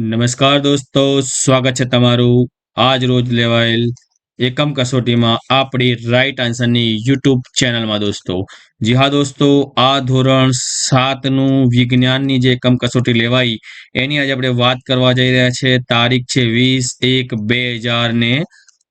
નમસ્કાર દોસ્તો, સ્વાગત છે તમારું આજ રોજ લેવાયેલ એકમ કસોટીમાં આપણી રાઈટ આન્સરની યુટ્યુબ ચેનલમાં દોસ્તો. જી હા દોસ્તો, આ ધોરણ સાતનું વિજ્ઞાનની જે એકમ કસોટી લેવાઈ, એની આજે આપણે વાત કરવા જઈ રહ્યા છે. તારીખ છે વીસ એક બે હજાર ને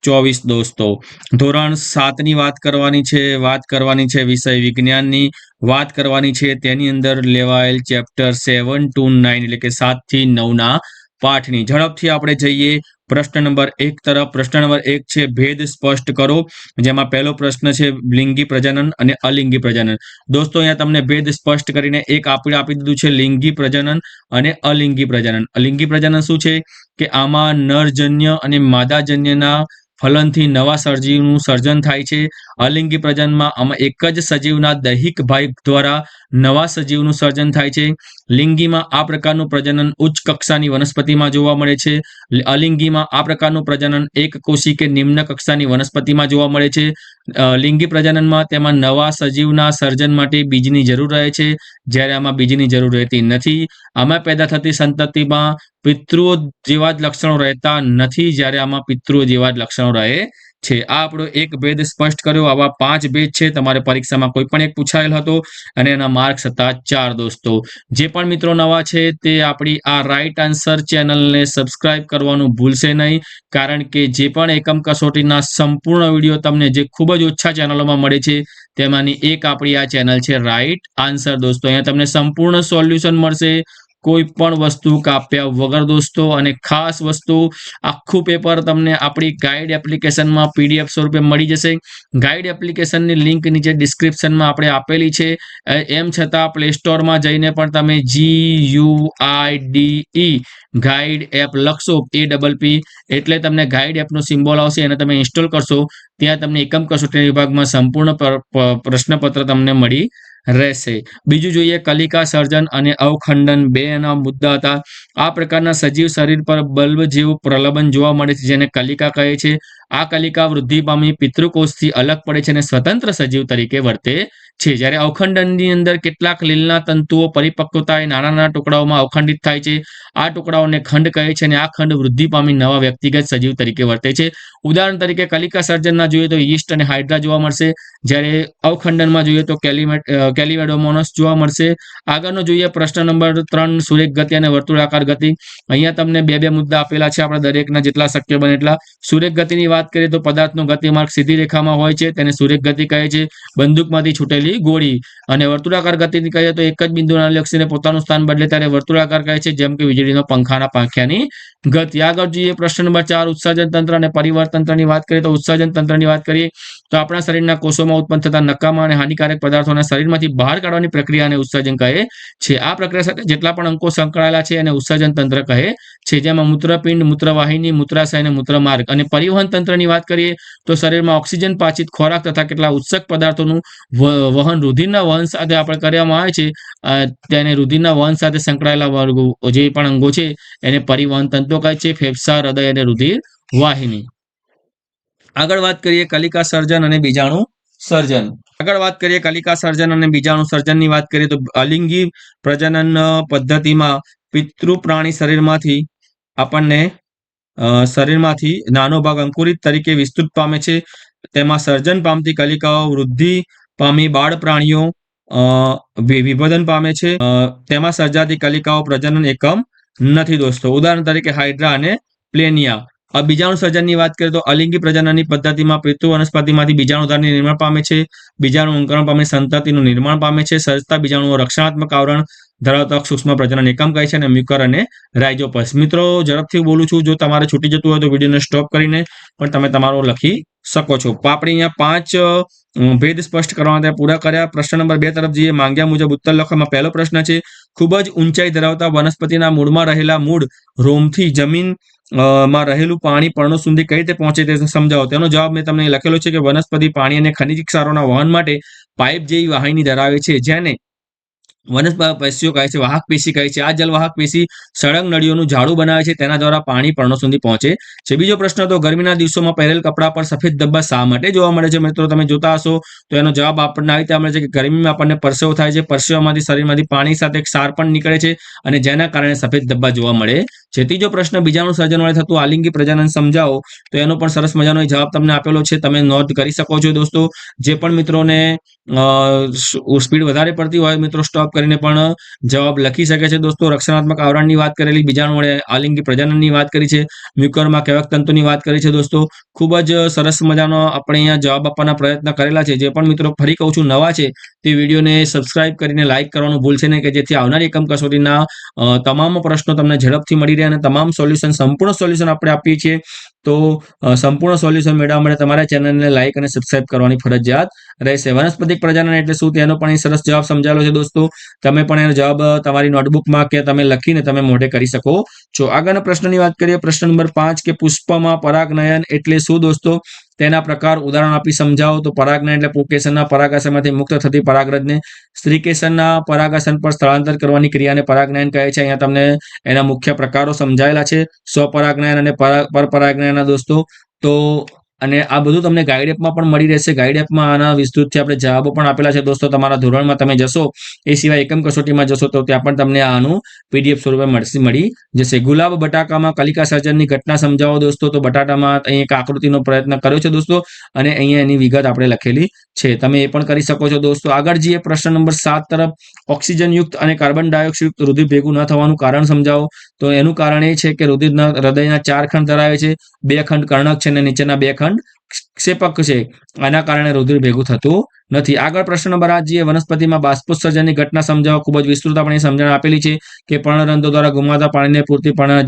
ચોવીસ દોસ્તો. ધોરણ સાતની વાત કરવાની છે, વાત કરવાની છે વિષય વિજ્ઞાનની. વાત કરવાની છે તેની અંદર લેવાયેલ ચેપ્ટર સેવન ટુ નાઇન એટલે કે સાતથી નવના પાઠની ઝડપથી આપણે જઈએ. પ્રશ્ન નંબર એક તરફ, પ્રશ્ન નંબર એક છે, ભેદ સ્પષ્ટ કરો. જેમાં પહેલો પ્રશ્ન છે, લિંગી પ્રજનન અને અલિંગી પ્રજનન. દોસ્તો, અહીંયા તમને ભેદ સ્પષ્ટ કરીને એક આપી આપી દીધું છે, લિંગી પ્રજનન અને અલિંગી પ્રજનન. અલિંગી પ્રજનન શું છે? કે આમાં નરજન્ય અને માદાજન્યના ફલનથી નવા સજીવનું સર્જન થાય છે. અલિંગી પ્રજનનમાં આમાં એક જ સજીવના દૈહિક ભાગ દ્વારા નવા સજીવનું સર્જન થાય છે. લિંગીમાં આ પ્રકારનું પ્રજનન ઉચ્ચ કક્ષાની વનસ્પતિમાં જોવા મળે છે. અલિંગીમાં આ પ્રકારનું પ્રજનન એક કોશી કે નિમ્ન કક્ષાની વનસ્પતિમાં જોવા મળે છે. લિંગી પ્રજનનમાં તેમાં નવા સજીવના સર્જન માટે બીજની જરૂર રહે છે, જ્યારે આમાં બીજની જરૂર રહેતી નથી. આમાં પેદા થતી સંતતિમાં પિતૃઓ જેવા જ લક્ષણો રહેતા નથી, જ્યારે આમાં પિતૃઓ જેવા જ લક્ષણો રહે છે. આ આપણો એક ભેદ સ્પષ્ટ કર્યો. આવા પાંચ ભેદ છે. તમારે પરીક્ષામાં કોઈ પણ એક પૂછાયેલ હતો અને એના માર્ક્સ હતા ચાર દોસ્તો. જે પણ મિત્રો નવા છે તે આપણી આ રાઈટ આન્સર ચેનલને સબસ્ક્રાઇબ કરવાનું ભૂલશે નહીં. કારણ કે જે પણ એકમ કસોટીના સંપૂર્ણ વીડિયો તમને જે ખૂબ જ ઓછા ચેનલોમાં મળે છે, તેમાંની એક આપણી આ ચેનલ છે રાઈટ આન્સર દોસ્તો. અહીંયા તમને સંપૂર્ણ સોલ્યુશન મળશે. કોઈ પણ વસ્તુ કાપ્યા વગર દોસ્તો અને ખાસ વસ્તુ, આખું પેપર તમને આપણી ગાઈડ એપ્લિકેશનમાં પીડીએફ સ્વરૂપે મળી જશે. ગાઈડ એપ્લિકેશનની લિંક નીચે ડિસ્ક્રિપ્શનમાં આપણે આપેલી છે. એમ છતાં પ્લે સ્ટોરમાં જઈને પણ તમે G U I D E guide app લખશો એ ડબલ પી એટલે તમને ગાઈડ એપનો સિમ્બોલ આવશે, એને તમે ઇન્સ્ટોલ કરશો. ત્યાં તમને એકમ કસોટી વિભાગમાં સંપૂર્ણ પ્રશ્નપત્ર તમને મળી રહેશે. બીજું જોઈએ કલિકા સર્જન અને અવખંડન. બે એના મુદ્દા હતા. આ પ્રકારના સજીવ શરીર પર બલ્બ જેવું પ્રલબન જોવા મળે છે, જેને કલિકા કહે છે. આ કલિકા વૃદ્ધિ પામી પિતૃકોષથી અલગ પડે છે અને સ્વતંત્ર સજીવ તરીકે વર્તે છે. જ્યારે અવખંડનની અંદર કેટલાક લીલના તંતુઓ પરિપક્વતાએ નાના નાના ટુકડાઓમાં અવખંડિત થાય છે. આ ટુકડાઓને ખંડ કહે છે અને આ ખંડ વૃદ્ધિ પામી નવા વ્યક્તિગત સજીવ તરીકે વર્તે છે. ઉદાહરણ તરીકે કલિકા સર્જનના જોઈએ તો ઈસ્ટ અને હાઇડ્રા જોવા મળશે. જ્યારે અવખંડનમાં જોઈએ તો કેલિમેટ કેલિમેડોમોનસ જોવા મળશે. આગળનો જોઈએ પ્રશ્ન નંબર ત્રણ સુરેખ ગતિ અને વર્તુળાકાર ગતિ. અહીંયા તમને બે બે મુદ્દા આપેલા છે આપણા દરેકના જેટલા શક્ય બને એટલા. સુરેખ ગતિની વાત કરીએ તો પદાર્થનો ગતિમાર્ગ સીધી રેખામાં હોય છે. તેને સુરેખ ગતિ કહે છે. બંદૂકમાંથી છૂટેલી ગોળી અને વર્તુળાકાર ગતિની કહીએ તો એક જ બિંદુના લક્ષીને પોતાનું સ્થાન બદલે ત્યારે વર્તુળાકાર કહે છે, જેમ કે વીજળીનો પંખાના પાંખ્યાની ગતિ. આગળ જોઈએ પ્રશ્ન નંબર ચાર, ઉત્સર્જન તંત્ર અને પરિવર્તન તંત્રની વાત કરીએ તો ઉત્સર્જન તંત્રની વાત કરીએ તો આપણા શરીરના કોષોમાં ઉત્પન્ન થતા નકામા અને હાનિકારક પદાર્થોને શરીરમાંથી બહાર કાઢવાની પ્રક્રિયાને ઉત્સર્જન કહે છે. આ પ્રક્રિયા સાથે જેટલા પણ અંકો સંકળાયેલા છે એને ઉત્સર્જન તંત્ર કહે છે. જેમાં મૂત્રપિંડ, મૂત્રવાહિની, મૂત્રાશય અને મૂત્રમાર્ગ. અને પરિવહન તંત્રની વાત કરીએ તો શરીરમાં ઓક્સિજન, પાચિત ખોરાક તથા કેટલા ઉત્સક પદાર્થોનું વહન રુધિરના વહન સાથે આપણે કરવામાં આવે છે તેને રુધિરના વહન સાથે સંકળાયેલા વર્ગો, જે પણ અંગો છે, એને પરિવહન તંત્રો કહે છે, ફેફસા, હૃદય અને રુધિર વાહિની. આગળ વાત કરીએ કલિકા સર્જન અને બીજાણુ સર્જન. આગળ વાત કરીએ કલિકા સર્જન અને બીજાણુ સર્જનની વાત કરીએ તો અલિંગી પ્રજનન પદ્ધતિમાં પિતૃ પ્રાણી શરીરમાંથી આપણને શરીરમાંથી નાનો ભાગ અંકુરિત તરીકે વિસ્તૃત પામે છે. તેમાં સર્જન પામતી કલિકાઓ વૃદ્ધિ પામી બાળ પ્રાણીઓ વિભેદન પામે છે. તેમાં સર્જાતી કલિકાઓ પ્રજનન એકમ નથી દોસ્તો. ઉદાહરણ તરીકે હાઇડ્રા અને પ્લેનિયા. આ બીજાણુ સર્જનની વાત કરીએ તો અલિંગી પ્રજનનની પદ્ધતિમાં પિતૃ વનસ્પતિમાંથી બીજાણુ નિર્માણ પામે છે. બીજાણુ અંકરણ પામે સંતતિનું નિર્માણ પામે છે. સર્જતા બીજાણુઓ રક્ષણાત્મક આવરણ ધરાવતા સૂક્ષ્મ પ્રજનન એકમ કહે છે અને મ્યુકર અને રાઇઝોપસ મિત્રો, ઝડપથી બોલું છું, જો તમારે છૂટી જતું હોય તો વિડીયોને સ્ટોપ કરીને પણ તમે તમારો લખી શકો છો. આપણે અહીંયા પાંચ ભેદ સ્પષ્ટ કરવા માટે પૂરા કર્યા. પ્રશ્ન નંબર બે તરફ જઈએ. માંગ્યા મુજબ ઉત્તર લખવામાં પહેલો પ્રશ્ન છે, ખૂબ જ ઊંચાઈ ધરાવતા વનસ્પતિના મૂળમાં રહેલા મૂળ રોમથી જમીનમાં રહેલું પાણી પર્ણો સુધી કઈ રીતે પહોંચે તે સમજાવો. તેનો જવાબ મેં તમને લખેલો છે કે વનસ્પતિ પાણી અને ખનિજ ક્ષારોના વહન માટે પાઇપ જેવી વાહિની ધરાવે છે, જેને વનસ્પતિઓ કહે છે, વાહક પેશી કહે છે. આ જલવાહક પેશી સળંગ નળીઓનું ઝાડું બનાવે છે, તેના દ્વારા પાણી પર્ણો સુધી પહોંચે છે. બીજો પ્રશ્ન, તો ગરમીના દિવસોમાં પહેરેલ કપડા પર સફેદ ધબ્બા શા માટે જોવા મળે છે? મિત્રો, તમે જોતા હશો, તો એનો જવાબ આપણને આવી રીતે મળે છે કે ગરમીમાં આપણને પરસેવો થાય છે. પરસેવામાંથી શરીરમાંથી પાણી સાથે ક્ષાર પણ નીકળે છે અને જેના કારણે સફેદ ધબ્બા જોવા મળે છે. ત્રીજો પ્રશ્ન, બીજાનું સર્જન વડે થતું આલિંગી પ્રજનન સમજાવો, તો એનો પણ સરસ મજાનો જવાબ તમને આપેલો છે. તમે નોંધ કરી શકો છો દોસ્તો. જે પણ મિત્રોને સ્પીડ વધારે પડતી હોય મિત્રો, સ્ટોપ કરીને પણ જવાબ લખી શકે છે. દોસ્તો, રક્ષણાત્મક આવરણની વાત કરેલી બીજાણુ વડે આલિંગી પ્રજનનની વાત કરી છે. મ્યુકરમાં કેવક તંતુની વાત કરી છે, દોસ્તો. ખૂબ જ સરસ મજાનો આપણે અહીંયા જવાબ આપવાના પ્રયત્ન કરેલા છે. જે પણ મિત્રો ફરી કહું છું, નવા છે, તે વિડીયોને સબસ્ક્રાઇબ કરીને લાઇક કરવાનું ભૂલશે નહીં, કે જેથી આવનારી એકમ કસોટીના તમામ પ્રશ્નો તમને ઝડપથી મળી રહે અને તમામ સોલ્યુશન સંપૂર્ણ સોલ્યુશન આપણે આપીએ છીએ. તો સંપૂર્ણ સોલ્યુશન મેળવવા માટે તમારા ચેનલને લાઇક અને સબસ્ક્રાઇબ કરવાની ફરજિયાત રહેશે. વનસ્પતિક પ્રજનન એટલે શું? તેનો પણ સરસ જવાબ સમજાવેલો છે દોસ્તો. તમે પણ એનો જવાબ તમારી નોટબુકમાં કે તમે લખીને તમે મોઢે કરી શકો. છો આગળના પ્રશ્નની વાત કરીએ, પ્રશ્ન નંબર પાંચ કે પુષ્પમાં પરાગનયન એટલે શું દોસ્તો? તેના પ્રકાર ઉદાહરણ આપી સમજાવો. તો પરાગનયન એટલે પુકેશનના પરાગાશયમાંથી મુક્ત થતી પરાગરજને. સ્ત્રીકેશનના પરાગાસન પર સ્થળાંતર કરવાની ક્રિયાને પરાગનયન કહે છે. અહીંયા તમને એના મુખ્ય પ્રકારો સમજાયેલા છે. સ્વપરાગનયન અને પરપરાગનયનના દોસ્તો. તો અને આ બધું તમને ગાઈડ એપમાં પણ મળી રહેશે. ગાઈડ એપમાં આના વિસ્તૃતથી આપણે જવાબો પણ આપેલા છે દોસ્તો. તમારા ધોરણમાં તમે જશો, એ સિવાય એકમ કસોટીમાં જશો, તો ત્યાં પણ તમને આનું પીડીએફ સ્વરૂપે મળશે, મળી જશે. ગુલાબ બટાકામાં કલિકા સર્જનની ઘટના સમજાવો દોસ્તો. તો બટાટામાં અહીં એક આકૃતિનો પ્રયત્ન કર્યો છે દોસ્તો અને અહીંયા એની વિગત આપણે લખેલી છે. તમે એ પણ કરી શકો છો દોસ્તો. આગળ જઈએ પ્રશ્ન નંબર સાત તરફ. ઓક્સિજનયુક્ત અને કાર્બન ડાયોક્સાઇડ રુધિર ભેગું ન થવાનું કારણ સમજાવો. તો એનું કારણ એ છે કે રુધિરના હૃદયના ચાર ખંડ ધરાવે છે. બે ખંડ કર્ણક છે અને નીચેના બે ખંડ ક્ષેપક છે. આના કારણે રુધિર ભેગું થતું નથી. આગળ પ્રશ્ન નંબર આઠ વનસ્પતિમાં બાષ્પોત્સર્જનની ઘટના સમજાવવા ખૂબ જ વિસ્તૃત આપણે સમજણ આપેલી છે કે પર્ણરંધો દ્વારા ગુમાતા પાણીને પૂરતી પર્ણ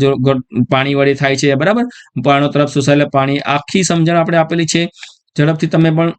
પાણી વડે થાય છે. બરાબર? પર્ણો તરફ સુસાયેલા પાણી આખી સમજણ આપણે આપેલી છે. ઝડપથી તમે પણ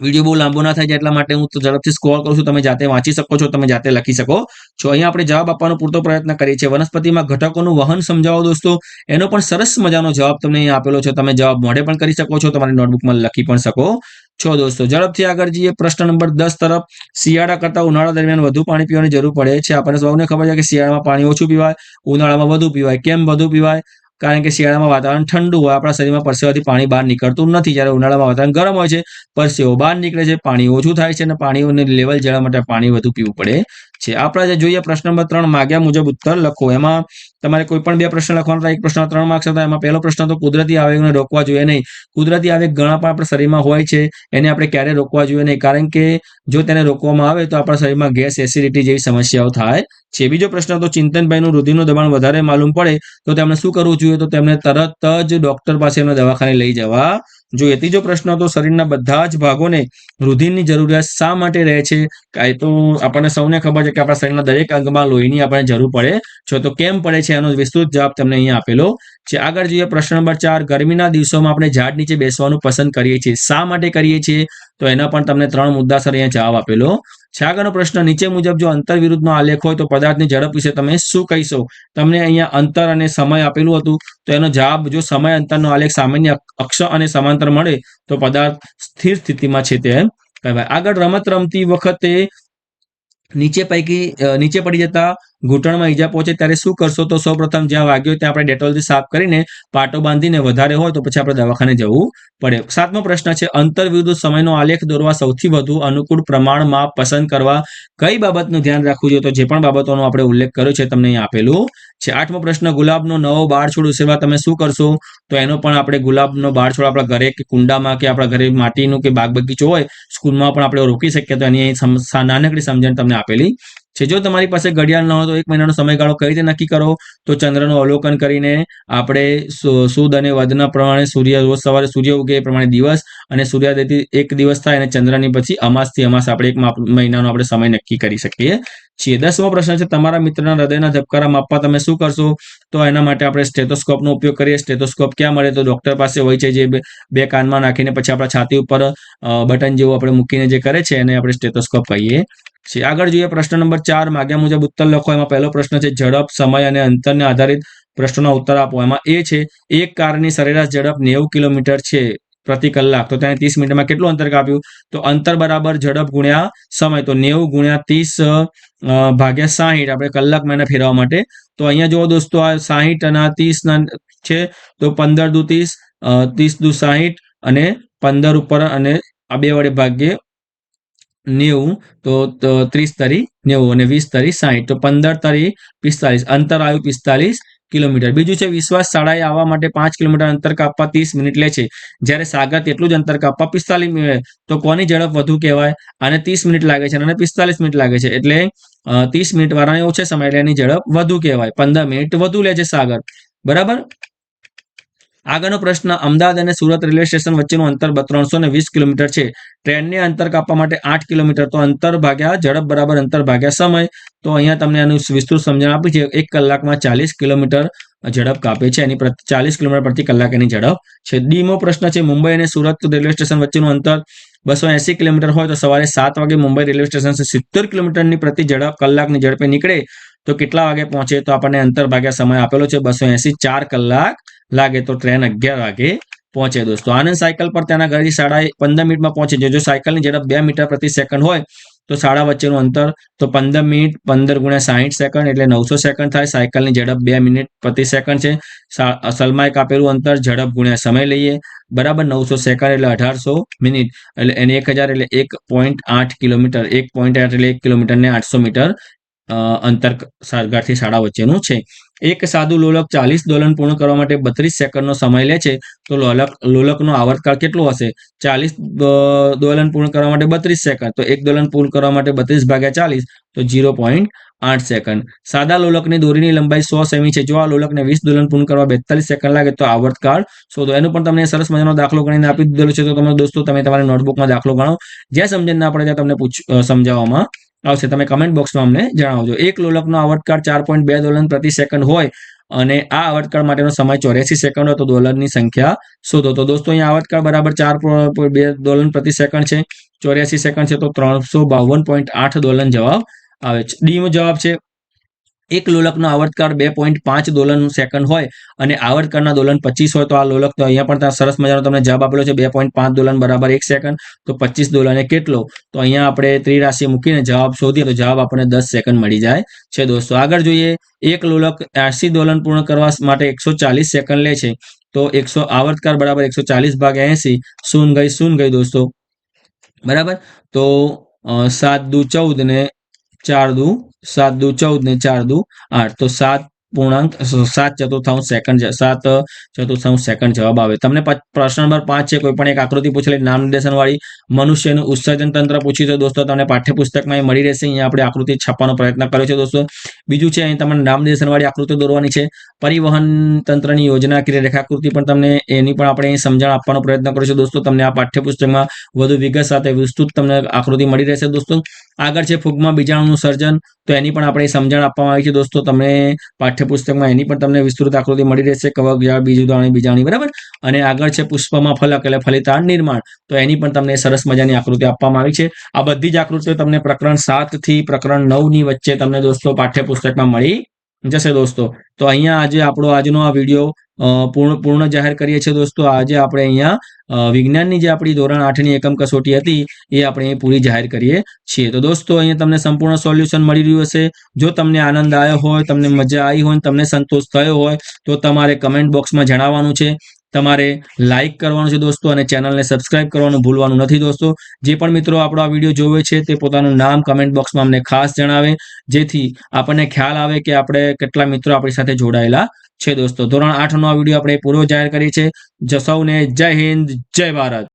વીડિયો બહુ લાંબો ના થાય એટલા માટે હું ઝડપથી સ્કોર કરું છું. તમે જાતે વાંચી શકો છો, તમે જાતે લખી શકો. છો અહીંયા આપણે જવાબ આપવાનો પૂરતો પ્રયત્ન કરીએ છીએ. વનસ્પતિમાં ઘટકોનું વહન સમજાવો દોસ્તો. એનો પણ સરસ મજાનો જવાબ તમને અહીંયા આપેલો છે. તમે જવાબ મોઢે પણ કરી શકો છો. તમારી નોટબુકમાં લખી પણ શકો છો દોસ્તો. ઝડપથી આગળ જઈએ. પ્રશ્ન નંબર દસ તરફ. શિયાળા કરતા ઉનાળા દરમિયાન વધુ પાણી પીવાની જરૂર પડે છે. આપણને સૌને ખબર છે કે શિયાળામાં પાણી ઓછું પીવાય, ઉનાળામાં વધુ પીવાય. કેમ વધુ પીવાય? કારણ કે શિયાળામાં વાતાવરણ ઠંડુ હોય, આપણા શરીરમાં પરસેવાથી પાણી બહાર નીકળતું નથી. જ્યારે ઉનાળામાં વાતાવરણ ગરમ હોય છે, પરસેવો બહાર નીકળે છે, પાણી ઓછું થાય છે અને પાણીઓને લેવલ જળવા માટે પાણી વધુ પીવું પડે છે. આપણે જે જોઈએ પ્રશ્ન નંબર ત્રણ માગ્યા મુજબ ઉત્તર લખો. એમાં તમારે કોઈ પણ બે પ્રશ્ન લખવાના એક પ્રશ્ન ત્રણ માર્ક્સ હતા. એમાં પહેલો પ્રશ્ન તો કુદરતી આવેગને રોકવા જોઈએ નહીં. કુદરતી આવેગ ઘણા પણ આપણા શરીરમાં હોય છે. એને આપણે ક્યારે રોકવા જોઈએ નહીં? કારણ કે જો તેને રોકવામાં આવે તો આપણા શરીરમાં ગેસ એસિડિટી જેવી સમસ્યાઓ થાય છે. બીજો પ્રશ્ન તો ચિંતનભાઈનું રુધિરનું દબાણ વધારે માલુમ પડે તો તેમણે શું કરવું જોઈએ? તો તેમને તરત જ ડોક્ટર પાસે એમને દવાખાને લઈ જવા જોઈએ, ત્રીજો પ્રશ્ન તો શરીરના બધા જ ભાગોને રુધિરની જરૂરિયાત શા માટે રહે છે? એ તો આપણને સૌને ખબર છે કે આપણા શરીરના દરેક અંગમાં લોહીની આપણને જરૂર પડે છે. તો કેમ પડે છે એનો વિસ્તૃત જવાબ તમને અહીંયા આપેલો છે. આગળ જોઈએ, પ્રશ્ન નંબર ચાર, ગરમીના દિવસોમાં આપણે ઝાડ નીચે બેસવાનું પસંદ કરીએ છીએ. શા માટે કરીએ છીએ? તો એના પણ તમને ત્રણ મુદ્દાસર અહીંયા જવાબ આપેલો છે આગળનો પ્રશ્ન નીચે મુજબ જો અંતર વિરુદ્ધનો આલેખ હોય તો પદાર્થની ઝડપ વિશે તમે શું કહીશો? તમને અહીંયા અંતર અને સમય આપેલું હતું, તો એનો જવાબ જો સમય અંતરનો આલેખ સામાન્ય અક્ષ અને સમાંતર મળે, તો પદાર્થ સ્થિર સ્થિતિમાં છે તેમ કહેવાય. આગળ રમત રમતી વખતે નીચે પૈકી નીચે પડી જતા ઘૂંટણમાં ઈજા પહોંચે ત્યારે શું કરશો? તો સૌપ્રથમ જ્યાં વાગ્યો ત્યાં આપણે ડેટોલથી સાફ કરીને પાટો બાંધીને વધારે હોય તો પછી આપણે દવાખાને જવું પડે. સાતમો પ્રશ્ન છે, અંતર વિરુદ્ધ સમયનો આલેખ દોરવા સૌથી વધુ અનુકૂળ પ્રમાણમાં પસંદ કરવા કઈ બાબતનું ધ્યાન રાખવું જોઈએ? તો જે પણ બાબતોનો આપણે ઉલ્લેખ કર્યો છે, તમને અહીં આપેલું છે. આઠમો પ્રશ્ન, ગુલાબનો નવો બાળછોડ ઉછેરવા તમે શું કરશો? તો એનો પણ આપણે ગુલાબનો બાળછોડ આપણા ઘરે કે કુંડામાં કે આપણા ઘરે માટીનું કે બાગ બગીચો હોય, સ્કૂલમાં પણ આપણે રોકી શકીએ. તો એની નાનકડી સમજણ તમને આપેલી છે. જો તમારી પાસે ઘડિયાળ ન હોય તો એક મહિનાનો સમયગાળો કઈ રીતે નક્કી કરો? તો ચંદ્રનું અવલોકન કરીને આપણે સુદ અને વધના પ્રમાણે સૂર્ય રોજ સવારે સૂર્ય ઉગે એ પ્રમાણે દિવસ અને સૂર્યોદયથી એક દિવસ થાય અને ચંદ્રની પછી અમાસથી અમાસ આપણે એક મહિનાનો આપણે સમય નક્કી કરી શકીએ છીએ. દસમો પ્રશ્ન છે, તમારા મિત્રના હૃદયના ધબકારા માપવા તમે શું કરશો? તો એના માટે આપણે સ્ટેથોસ્કોપનો ઉપયોગ કરીએ. સ્ટેથોસ્કોપ ક્યાં મળે? તો ડોક્ટર પાસે હોય છે જે બે કાનમાં નાખીને પછી આપણા છાતી ઉપર બટન જેવું આપણે મૂકીને જે કરે છે એને આપણે સ્ટેથોસ્કોપ કહીએ. છીએ આગળ જોઈએ પ્રશ્ન નંબર ચાર. માગ્યા મુજબ ઉત્તર લખો. એમાં પહેલો પ્રશ્ન છે, ઝડપ, સમય અને અંતરને આધારિત પ્રશ્નોના ઉત્તર આપો. એમાં એ છે, એક કારની સરેરાશ ઝડપ નેવું કિલોમીટર છે પ્રતિ કલાક. તો ત્યાં ત્રીસ મિનિટમાં કેટલું અંતર કાપ્યું? તો અંતર બરાબર ઝડપ ગુણ્યા સમય. તો નેવું ગુણ્યા ત્રીસ ભાગ્યા સાહીઠ. આપણે કલાકમાં એને ફેરવા માટે. તો અહીંયા જુઓ દોસ્તો, આ સાહીઠ અને ત્રીસના છે. તો પંદર દુ ત્રીસ ત્રીસ દુ સાહીઠ અને પંદર ઉપર અને આ બે વડે ભાગ્યે નેવું, તો ત્રીસ તરી નેવું અને વીસ તરી સાહીઠ તો પંદર તરી પિસ્તાલીસ. અંતર આવ્યું પિસ્તાલીસ કિલોમીટર. બીજું છે, વિશ્વાસ શાળાએ આવવા માટે પાંચ કિલોમીટર અંતર કાપવા ત્રીસ મિનિટ લે છે. જ્યારે સાગર તેટલું જ અંતર કાપવા પિસ્તાલીસ મિનિટ તો કોની ઝડપ વધુ કહેવાય? અને ત્રીસ મિનિટ લાગે છે અને પિસ્તાલીસ મિનિટ લાગે છે. એટલે ત્રીસ મિનિટ વાળાને ઓછા સમય એટલે એની ઝડપ વધુ કહેવાય. પંદર મિનિટ વધુ લે છે સાગર. બરાબર? આગળનો પ્રશ્ન, અમદાવાદ અને સુરત રેલવે સ્ટેશન વચ્ચેનું અંતર ત્રણસો વીસ કિલોમીટર છે. ટ્રેનને અંતર કાપવા માટે આઠ કિલોમીટર, તો અંતર ભાગ્યા ઝડપ બરાબર અંતર ભાગ્યા સમય. તો અહીંયા તમને આનું વિસ્તૃત સમજણ આપી છે. એક કલાકમાં ચાલીસ કિલોમીટર ઝડપ કાપે છે. એની ચાલીસ કિલોમીટર પ્રતિ કલાક એની ઝડપ છે. ડીમો પ્રશ્ન છે, મુંબઈ અને સુરત રેલવે સ્ટેશન વચ્ચેનું અંતર બસો એસી કિલોમીટર હોય તો સવારે સાત વાગે મુંબઈ રેલવે સ્ટેશન સિત્તેર કિલોમીટરની પ્રતિ ઝડપ કલાકની ઝડપે નીકળે તો કેટલા વાગે પહોંચે? તો આપણને અંતર ભાગ્યા સમય આપેલો છે બસો એસી ચાર કલાક લાગે તો ટ્રેન અગિયાર વાગે પહોંચે દોસ્તો. આનંદ સાયકલ પર તેના ઘરેથી સાડા પંદર મિનિટમાં પહોંચે જો સાયકલની ઝડપ બે મીટર પ્રતિ સેકન્ડ હોય, તો શાળા વચ્ચેનું અંતર, તો પંદર મિનિટ પંદર ગુણ્યા સાહીઠ સેકન્ડ એટલે નવસો સેકન્ડ થાય. સાયકલની ઝડપ બે મિનિટ પ્રતિ સેકન્ડ છે. સલમાએ કાપેલું અંતર, ઝડપ ગુણ્યા સમય લઈએ. બરાબર નવસો સેકન્ડ એટલે અઢારસો મિનિટ, એટલે એને એક હજાર એટલે એક પોઈન્ટ આઠ કિલોમીટર, એક પોઈન્ટ આઠ એટલે એક કિલોમીટર ને આઠસો મીટર અંતર સારગારથી શાળા વચ્ચેનું છે. એક સાદું લોલક ચાલીસ દોલન પૂર્ણ કરવા માટે બત્રીસ સેકન્ડનો સમય લે છે, તો લોલક, લોલકનો આવર્તકાળ કેટલો હશે? ચાલીસ દોલન પૂર્ણ કરવા માટે બત્રીસ સેકન્ડ, તો એક દોલન પૂર્ણ કરવા માટે બત્રીસ ભાગ્યા ચાલીસ, તો ઝીરો પોઈન્ટ આઠ સેકન્ડ. સાદા લોલકની દોરીની લંબાઈ સો સેમી છે, જો આ લોલકને વીસ દોલન પૂર્ણ કરવા બેતાલીસ સેકન્ડ લાગે તો આવર્તકાળ શોધો. એનું પણ તમને સરસ મજાનો દાખલો ગણીને આપી દીધેલો છે, તો તમે દોસ્તો, તમે તમારી નોટબુકમાં દાખલો ગણો. જ્યાં સમજણ ના પડે ત્યાં તમને પૂછ સમજાવવામાં આવશે. તમે કમેન્ટ બોક્સમાં અમને જણાવજો. એક લોલકનો આવર્તકાળ ચાર પોઈન્ટ બે દોલન પ્રતિ સેકન્ડ હોય અને આ આવર્તકાળ માટેનો સમય ચોર્યાસી સેકન્ડ હોય તો દોલનની સંખ્યા શોધો. તો દોસ્તો, અહીંયા આવર્તકાળ બરાબર ચાર બે દોલન પ્રતિ સેકન્ડ છે. ચોર્યાસી સેકન્ડ છે તો ત્રણસો બાવન પોઈન્ટ આઠ દોલન જવાબ આવે છે. ડી જવાબ છે એક લોલકનો આવર્તકાળ બે પોઈન્ટ પાંચ દોલન સેકન્ડ હોય અને આવર્તકાળના દોલન પચીસ હોય તો આ લોલક તો અહીંયા પણ ત્યાં સરસ મજાનો તમને જવાબ આપેલો છે, બે પોઈન્ટ પાંચ દોલન બરાબર એક સેકન્ડ. તો પચીસ દોલને કેટલો? તો અહીંયા આપણે ત્રિરાશિ મૂકીને જવાબ શોધીએ તો જવાબ આપણને દસ સેકન્ડ મળી જાય છે દોસ્તો. આગળ જોઈએ, એક લોલક એસી દોલન પૂર્ણ કરવા માટે એકસો સેકન્ડ લે છે. તો એકસો આવર્તકાળ બરાબર એકસો ચાલીસ ભાગ એસી શૂન ગઈ શૂન ગઈ દોસ્તો. બરાબર? તો સાત દુ ચૌદ ને ચાર દુ સાત દુ ચૌદ ને ચાર દુ આઠ. તો સાત પૂર્ણાંક સાત ચતુર્થાંશ સેકન્ડ સાત ચતુર્થાંશ સેકન્ડ જવાબ આવે. તમને પ્રશ્ન નંબર પાંચ છે, કોઈ પણ એક આકૃતિ પૂછેલી નામ નિર્દેશનવાળી મનુષ્યનું ઉત્સર્જન તંત્ર પૂછ્યું છે, દોસ્તો, તમને પાઠ્યપુસ્તકમાં એ મળી રહેશે, અહીંયા આપણે આકૃતિ છાપવાનો પ્રયત્ન કર્યો છે, દોસ્તો. બીજું છે, અહીં તમને નામ નિર્દેશનવાળી આકૃતિ દોરવાની છે. પરિવહન તંત્રની યોજના ક્રિયા રેખાકૃતિ પણ તમને એની પણ આપણે સમજણ આપવાનો પ્રયત્ન કરીશું દોસ્તો. તમને આ પાઠ્યપુસ્તકમાં વધુ વિગત સાથે વિસ્તૃત તમને આકૃતિ મળી રહેશે, દોસ્તો. આગળ છે, ફૂગમાં બીજાણુનું સર્જન. તો એની પણ આપણે સમજણ આપવામાં આવી છે, દોસ્તો. તમને પાઠ્યપુસ્તકમાં એની પણ તમને વિસ્તૃત આકૃતિ મળી રહેશે. કવક જાળ બીજું દાણી, બીજાણી, બરાબર? અને આગળ છે પુષ્પમાં ફલક એટલે ફલિતાંડ નિર્માણ. તો એની પણ તમને સરસ મજાની આકૃતિ આપવામાં આવી છે. આ બધી જ આકૃતિઓ તમને પ્રકરણ સાતથી પ્રકરણ નવની વચ્ચે તમને દોસ્તો પાઠ્યપુસ્તકમાં મળી જશે દોસ્તો. તો અહીંયા આજે આપણો આજનો આ વીડિયો પૂર્ણ પૂર્ણ જાહેર કરીએ છીએ દોસ્તો. આજે આપણે અહીંયા વિજ્ઞાનની જે આપણી ધોરણ આઠની એકમ કસોટી હતી, એ આપણે પૂરી જાહેર કરીએ છીએ. તો દોસ્તો, અહીંયા તમને સંપૂર્ણ સોલ્યુશન મળી રહ્યું હશે. જો તમને આનંદ આવ્યો હોય, તમને મજા આવી હોય, તમને સંતોષ થયો હોય, તો તમારે કમેન્ટ બોક્સમાં જણાવવાનું છે. તમારે લાઇક કરવાનું છે દોસ્તો અને ચેનલને સબસ્ક્રાઇબ કરવાનું ભૂલવાનું નથી દોસ્તો. જે પણ મિત્રો આપણો આ વીડિયો જોવે છે, તે પોતાનું નામ કમેન્ટ બોક્સમાં અમને ખાસ જણાવે, જેથી આપણને ખ્યાલ આવે કે આપણે કેટલા મિત્રો આપણી સાથે જોડાયેલા છે દોસ્તો ધોરણ આઠ નો આ વીડિયો આપણે પૂરો જાહેર કરી છે સૌને જય હિન્દ, જય ભારત.